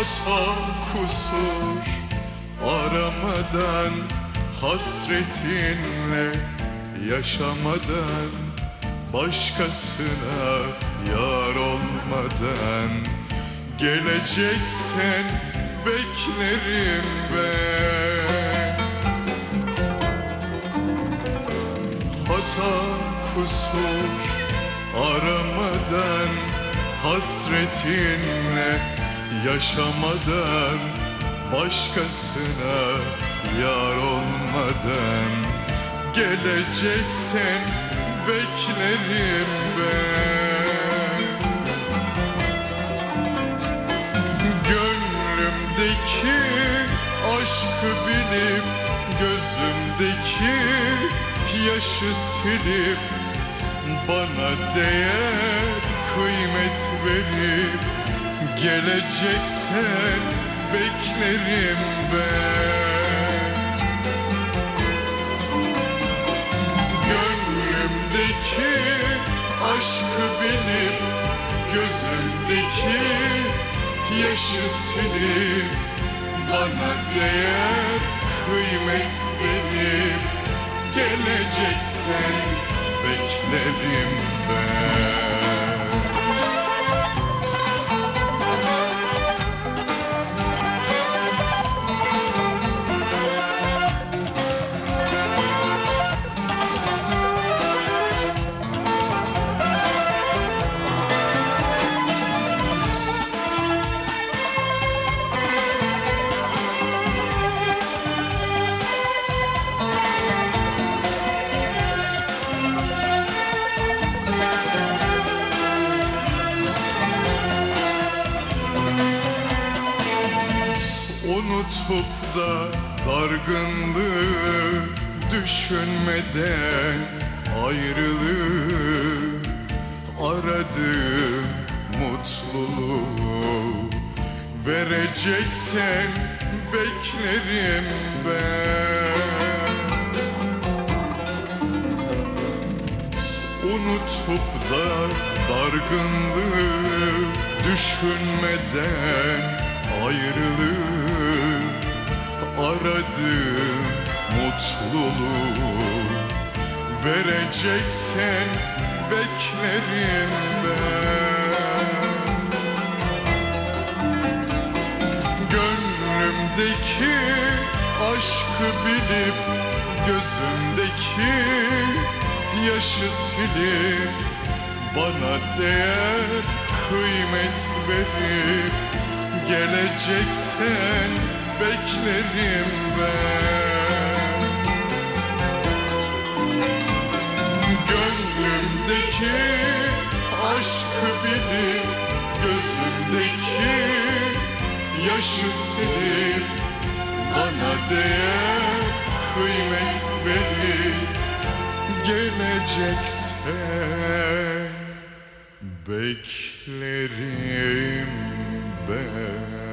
hata kusur aramadan hasretinle yaşamadan başkasına yar olmadan. Geleceksen beklerim ben. Hata kusur aramadan hasretinle yaşamadan başkasına yar olmadan geleceksen beklerim ben. Gönlümdeki aşkı bilip gözümdeki yaşı silip bana değer kıymet verip geleceksen beklerim ben. Gönlümdeki aşkı bilip gözümdeki yaşı silip bana değer kıymet verip geleceksen beklerim ben Unutup da dargınlığı düşünmeden ayrılığı aradığım mutluluğu vereceksen beklerim ben. Unutup da dargınlığı düşünmeden ayrılığı aradığım mutluluğu. Vereceksen beklerim ben. Gönlümdeki aşkı bilip gözümdeki yaşı silip bana değer kıymet verip geleceksen beklerim ben. Gönlümdeki aşkı bilip gözümdeki yaşı silip bana değer kıymet verip geleceksen beklerim ben